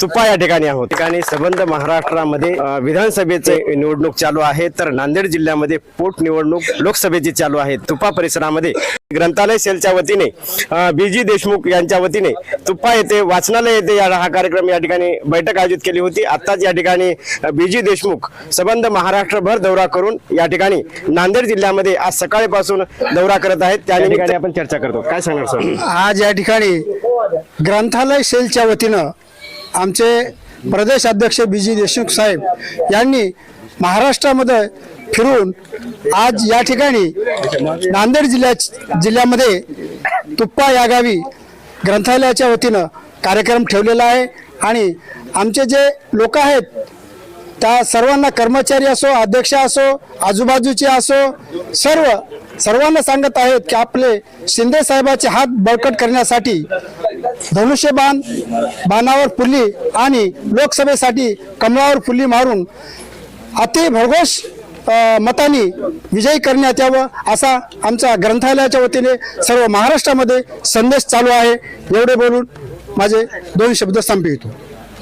तुपा या ठिकाणी आहोत. ठिकाणी संबंध महाराष्ट्रामध्ये विधानसभेचे निवडणूक चालू आहे तर नांदेड जिल्ह्यामध्ये पोट निवडणूक लोकसभेची चालू आहे. तुपा परिसरामध्ये ग्रंथालय सेलच्या वतीने बी जी देशमुख यांच्या वतीने तुप्पा येथे वाचनालय येथे या हा कार्यक्रम या ठिकाणी बैठक आयोजित केली होती. आताच या ठिकाणी बी जी देशमुख संबंध महाराष्ट्रभर दौरा करून या ठिकाणी नांदेड जिल्ह्यामध्ये आज सकाळपासून दौरा करत आहेत. त्या ठिकाणी आपण चर्चा करतो. काय सांगणार सर? आज या ठिकाणी ग्रंथालय सेलच्या वतीनं आमचे प्रदेश अध्यक्ष बी जी देशमुख साहेब यांनी महाराष्ट्रामध्ये फिरून आज या ठिकाणी नांदेड जिल्ह्या जिल्ह्यामध्ये तुप्पा या गावी ग्रंथालयाच्या वतीनं कार्यक्रम ठेवलेला आहे आणि आमचे जे लोक आहेत त्या सर्वांना कर्मचारी असो अध्यक्ष असो आजूबाजूचे असो सर्व सर्वांना सांगत आहेत की आपले शिंदे साहेबाचे हात बळकट करण्यासाठी धनुष्यबाण बाणावर फुली आणि लोकसभेसाठी कमळावर फुली मारून अति भरघोष मतानी विजयी करण्यात यावं असा आमचा ग्रंथालयाच्या वतीने सर्व महाराष्ट्रामध्ये संदेश चालू आहे. एवढे बोलून माझे दोन शब्द संपवितो.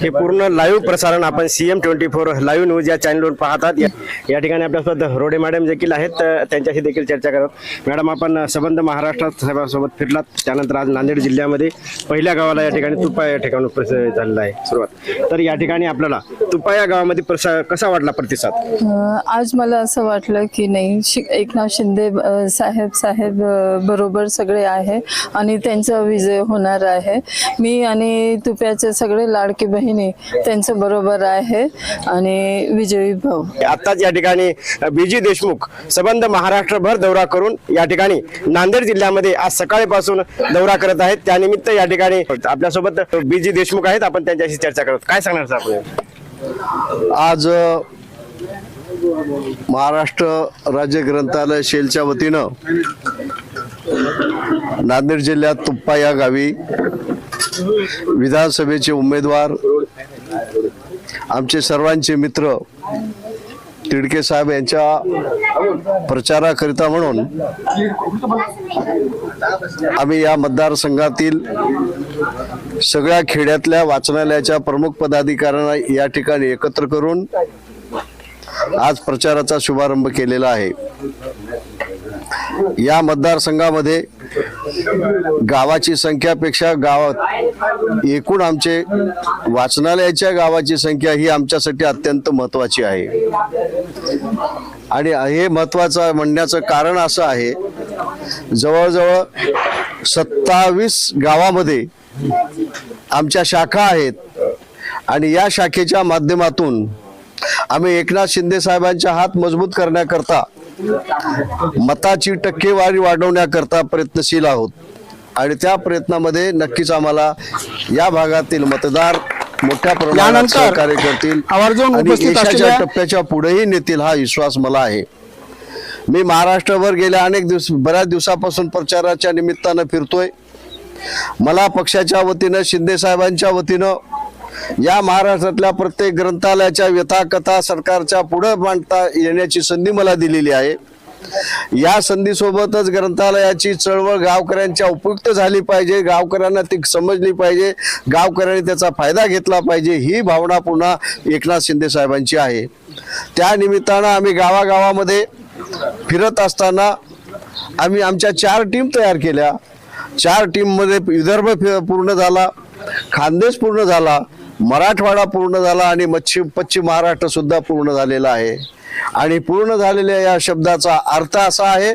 हे पूर्ण लाईव्ह प्रसारण आपण CM twenty four live news या चॅनलवर पाहतात. या- या ठिकाणी आपल्यासोबत रोडे मॅडम देखील आहेत. तर त्यांच्याशी देखील चर्चा करत. मॅडम आपण संबंध महाराष्ट्रात साहेबांसोबत फिरलात. त्यानंतर आज नांदेड जिल्ह्यामध्ये पहिल्या गावाला या ठिकाणी तुपा या ठिकाणी झालेला आहे. सुरुवात. तर या ठिकाणी आपल्याला तुपा या गावामध्ये प्रसा कसा वाटला प्रतिसाद? आज मला असं वाटलं की नाही शि एकनाथ शिंदे साहेब साहेब बरोबर सगळे आहे आणि त्यांचा विजय होणार आहे. मी आणि तुप्याचे सगळे लाडके त्यांचं बरोबर आहे आणि विजयी भाऊ. आताच या ठिकाणी बीजी देशमुख संबंध महाराष्ट्रभर दौरा करून या ठिकाणी नांदेड जिल्ह्यामध्ये आज सकाळपासून दौरा करत आहेत. त्यानिमित्त या ठिकाणी आपल्यासोबत बीजी देशमुख आहेत. आपण त्यांच्याशी चर्चा करत काय सांगणार आपण? आज महाराष्ट्र राज्य ग्रंथालय शेलच्या वतीनं नांदेड जिल्ह्यात तुप्पा या गावी विधानसभेचे उमेदवार आमचे सर्वांचे मित्र तिडके साहेब यांच्या प्रचाराकरिता म्हणून आम्ही या मतदारसंघातील सगळ्या खेड्यातल्या वाचनालयाच्या प्रमुख पदाधिकाऱ्यांना या ठिकाणी एकत्र करून आज प्रचाराचा शुभारंभ केलेला आहे. या मतदारसंघामध्ये गावाची संख्यापेक्षा गावात एकूण आमचे वाचनालयाच्या गावाची संख्या ही आमच्यासाठी अत्यंत महत्वाची आहे. आणि हे महत्वाचं म्हणण्याचं कारण असं आहे जवळजवळ सत्तावीस गावामध्ये आमच्या शाखा आहेत आणि या शाखेच्या माध्यमातून आम्ही एकनाथ शिंदे साहेबांचा हात मजबूत करण्याकरता मताची टक्केवारी वाढवण्याकरता प्रयत्नशील आहोत. आणि त्या प्रयत्नामध्ये नक्कीच आम्हाला या भागातील मतदार मोठ्या प्रमाणात सहकार्य करतील टप्प्याच्या पुढेही नेतील हा विश्वास मला आहे. मी महाराष्ट्रभर गेल्या अनेक दिवस बऱ्याच दिवसापासून प्रचाराच्या निमित्तानं फिरतोय. मला पक्षाच्या वतीनं शिंदे साहेबांच्या वतीनं या महाराष्ट्रातल्या प्रत्येक ग्रंथालयाच्या व्यथाकथा सरकारच्या पुढे मांडता येण्याची संधी मला दिलेली आहे. या संधीसोबतच ग्रंथालयाची चळवळ गावकऱ्यांच्या उपयुक्त झाली पाहिजे गावकऱ्यांना ती समजली पाहिजे गावकऱ्यांनी त्याचा फायदा घेतला पाहिजे ही भावना पुन्हा एकनाथ शिंदे साहेबांची आहे. त्या निमित्तानं आम्ही गावागावामध्ये फिरत असताना आम्ही आमच्या चार टीम तयार केल्या. चार टीममध्ये विदर्भ पूर्ण झाला खानदेश पूर्ण झाला मराठवाडा पूर्ण झाला आणि मच्छिम पश्चिम महाराष्ट्र सुद्धा पूर्ण झालेला आहे. आणि पूर्ण झालेल्या या शब्दाचा अर्थ असा आहे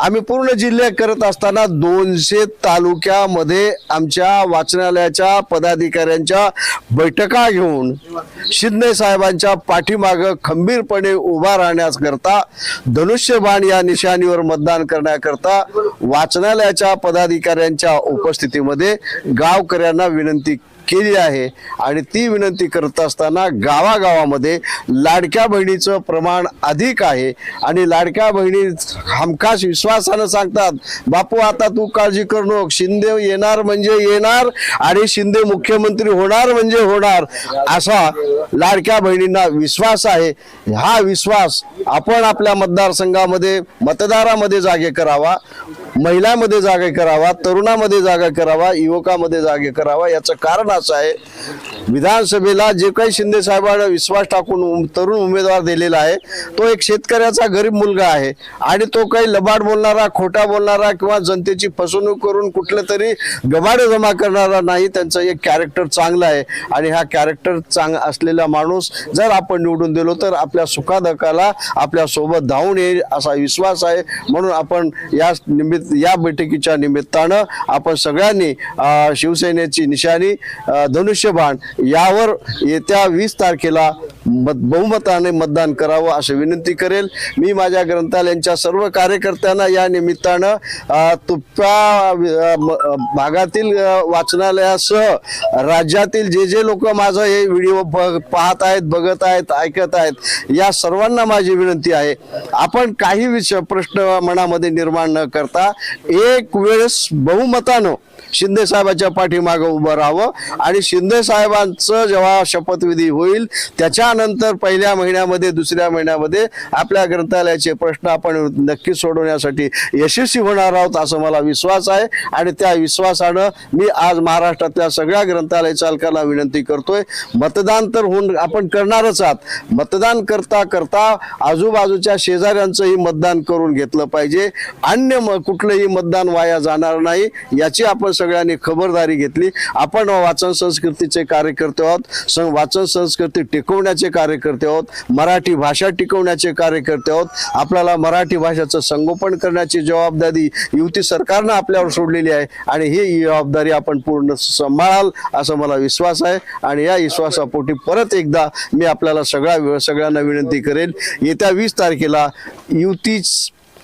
आम्ही पूर्ण जिल्हे करत असताना दोनशे तालुक्यामध्ये आमच्या वाचनालयाच्या पदाधिकाऱ्यांच्या बैठका घेऊन शिंदे साहेबांच्या पाठीमाग खंबीरपणे उभा राहण्याकरता धनुष्यबाण या निशाणीवर मतदान करण्याकरता वाचनालयाच्या पदाधिकाऱ्यांच्या उपस्थितीमध्ये गावकऱ्यांना विनंती केली आहे. आणि ती विनंती करत असताना गावागावामध्ये लाडक्या बहिणीचं प्रमाण अधिक आहे. आणि लाडक्या बहिणी हमखास विश्वासानं सांगतात बापू आता तू काळजी करू शिंदे येणार म्हणजे येणार आणि शिंदे मुख्यमंत्री होणार म्हणजे होणार. असा लाडक्या बहिणींना विश्वास आहे. हा विश्वास आपण आपल्या मतदारसंघामध्ये मतदारामध्ये जागे करावा. महिलामध्ये जागे करावा तरुणामध्ये जागा करावा युवकामध्ये जागे करावा याचं कारण असं आहे. विधानसभेला जे काही शिंदे साहेबांना विश्वास टाकून उम- तरुण उमेदवार दिलेला आहे तो एक शेतकऱ्याचा गरीब मुलगा आहे आणि तो काही लबाड बोलणारा खोटा बोलणारा किंवा जनतेची फसवणूक करून कुठलं तरी गबाडे जमा करणारा नाही त्यांचं एक कॅरेक्टर चांगलं आहे. आणि हा कॅरेक्टर चांग असलेला माणूस जर आपण निवडून दिलो तर आपल्या सुखादकाला आपल्यासोबत धावून येईल असा विश्वास आहे. म्हणून आपण या निमित्त या बैठकीच्या निमित्तानं आपण सगळ्यांनी शिवसेनेची निशाणी धनुष्यबाण यावर येत्या वीस तारखेला मत बहुमताने मतदान करावं अशी विनंती करेल. मी माझ्या ग्रंथालयांच्या सर्व कार्यकर्त्यांना या निमित्तानं अं, म- भागातील वाचनालयासह राज्यातील जे जे लोक माझं हे व्हिडिओ ब- पाहत आहेत बघत आहेत ऐकत आहेत या सर्वांना माझी विनंती आहे. आपण काही विषय प्रश्न मनामध्ये निर्माण न करता एक वेळेस बहुमतानं शिंदे साहेबाच्या पाठीमागं उभं राहावं आणि शिंदे साहेबांचं जेव्हा शपथविधी होईल त्याच्या त्यानंतर पहिल्या महिन्यामध्ये दुसऱ्या महिन्यामध्ये आपल्या ग्रंथालयाचे प्रश्न आपण नक्की सोडवण्यासाठी यशस्वी होणार आहोत असं मला विश्वास आहे. आणि त्या विश्वासानं मी आज महाराष्ट्रातल्या सगळ्या ग्रंथालय चालकांना विनंती करतोय मतदान तर होऊन आपण करणारच आहात. मतदान करता करता आजूबाजूच्या शेजाऱ्यांचंही मतदान करून घेतलं पाहिजे. अन्य म- कुठलंही मतदान वाया जाणार नाही याची आपण सगळ्यांनी खबरदारी घेतली. आपण वाचन संस्कृतीचे कार्यकर्ते आहोत. वाचन संस्कृती टिकवण्याचे कार्यकर्ते आहोत मराठी भाषा टिकवण्याचे कार्यकर्ते आहोत आपल्याला मराठी भाषेचं संगोपन करण्याची जबाबदारी युती सरकारनं आपल्यावर सोडलेली आहे आणि ही जबाबदारी आपण पूर्ण सांभाळाल असं मला विश्वास आहे. आणि या विश्वासापोटी परत एकदा मी आपल्याला सगळ्या सगळ्यांना विनंती करेल येत्या वीस तारखेला युतीच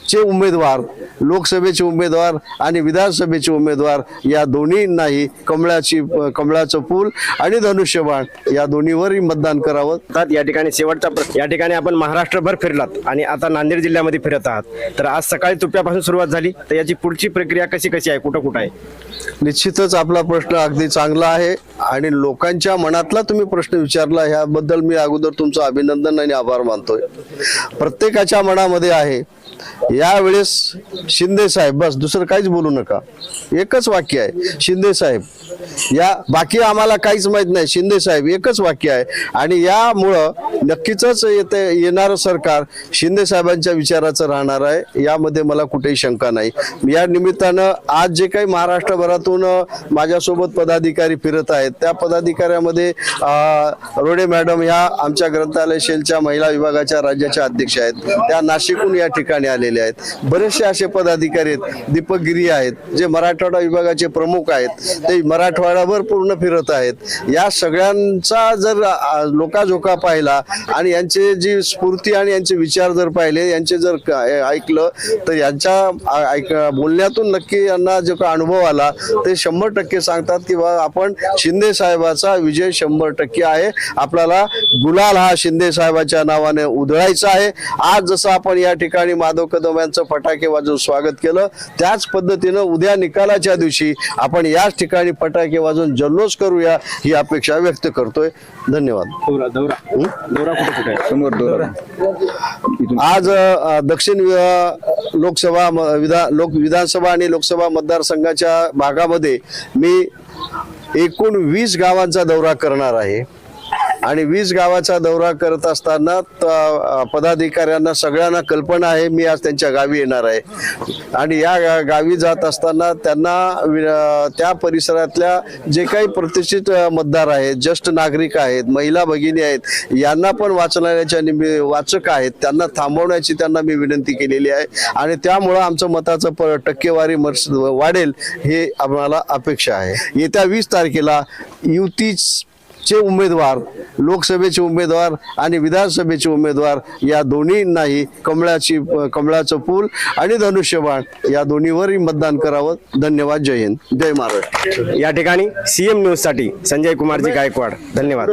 चे उमेदवार लोकसभेचे उमेदवार आणि विधानसभेचे उमेदवार या दोन्हींनाही कमळाची कमळाचं फूल आणि धनुष्यबाण या दोन्हीवरही मतदान करावं. तात या ठिकाणी शेवटचा प्रश्न या ठिकाणी आपण महाराष्ट्रभर फिरलात आणि आता नांदेड जिल्ह्यामध्ये फिरत आहात. तर आज सकाळी तुप्यापासून सुरुवात झाली. तर याची पुढची प्रक्रिया कशी कशी आहे? कुठं कुठं आहे? निश्चितच आपला प्रश्न अगदी चांगला आहे आणि लोकांच्या मनातला तुम्ही प्रश्न विचारला ह्याबद्दल मी अगोदर तुमचं अभिनंदन आणि आभार मानतोय. प्रत्येकाच्या मनामध्ये आहे यावेळेस शिंदे साहेब बस दुसरं काहीच बोलू नका. एकच वाक्य आहे शिंदे साहेब. या बाकी आम्हाला काहीच माहीत नाही शिंदे साहेब एकच वाक्य आहे. आणि यामुळं नक्कीच येते येणारं सरकार शिंदे साहेबांच्या विचाराचं राहणार आहे. यामध्ये मला कुठेही शंका नाही. या निमित्तानं आज जे काही महाराष्ट्रभरातून माझ्यासोबत पदाधिकारी फिरत आहेत त्या पदाधिकाऱ्यामध्ये रोडे मॅडम ह्या आमच्या ग्रंथालय शेलच्या महिला विभागाच्या राज्याच्या अध्यक्ष आहेत. त्या नाशिकहून या ठिकाणी आलेले आहेत. बरेचसे असे पदाधिकारी आहेत. दीपक गिरी आहेत. जे मराठवाडा विभागाचे प्रमुख आहेत. ते मराठवाड्यावर पूर्ण फिरत आहेत. या सगळ्यांचा जर लोकाझोका लोकाजोका पाहिला आणि यांचे जी स्फूर्ती आणि यांचे विचार जर पाहिले यांचे जर ऐकलं तर यांच्या ऐक बोलण्यातून नक्की यांना जो का अनुभव आला ते शंभर टक्के सांगतात की बा आपण शिंदे साहेबाचा विजय शंभर टक्के आहे. आपल्याला गुलाल हा शिंदे साहेबाच्या नावाने उधळायचा आहे. आज जसं आपण या ठिकाणी माधव कदम यांचं फटाके वाजवून स्वागत केलं. त्याच पद्धतीनं उद्या निकालाच्या दिवशी आपण याच ठिकाणी फटाके वाजवून जल्लोष करूया ही अपेक्षा व्यक्त करतोय. धन्यवाद. दौरा दौरा. दौरा कुठं कुठं? आहे समोर दोरा. आज दक्षिण लोकसभा विधान लोक विधानसभा आणि लोकसभा मतदारसंघाच्या भागामध्ये मी एकूण वीस गावांचा दौरा करणार आहे. आणि वीस गावाचा दौरा करत असताना त- पदाधिकाऱ्यांना सगळ्यांना कल्पना आहे मी आज त्यांच्या गावी येणार आहे. आणि या गावी जात असताना त्यांना वि- त्या परिसरातल्या जे काही प्रतिष्ठित मतदार आहेत ज्येष्ठ नागरिक आहेत महिला भगिनी आहेत यांना पण वाचनालयाच्या निमि वाचक आहेत त्यांना थांबवण्याची त्यांना मी विनंती केलेली आहे. आणि त्यामुळं आमचं मताचं प टक्केवारी मर्स वाढेल हे आम्हाला अपेक्षा आहे. येत्या वीस तारखेला युतीच चे उमेदवार लोकसभेचे उमेदवार आणि विधानसभेचे उमेदवार या दोन्हींनाही कमळाची कमळाचं फूल आणि धनुष्यबाण या दोन्हीवरही मतदान करावं. धन्यवाद. जय हिंद. जय महाराष्ट्र. या ठिकाणी सीएम न्यूजसाठी संजय कुमारजी गायकवाड. धन्यवाद.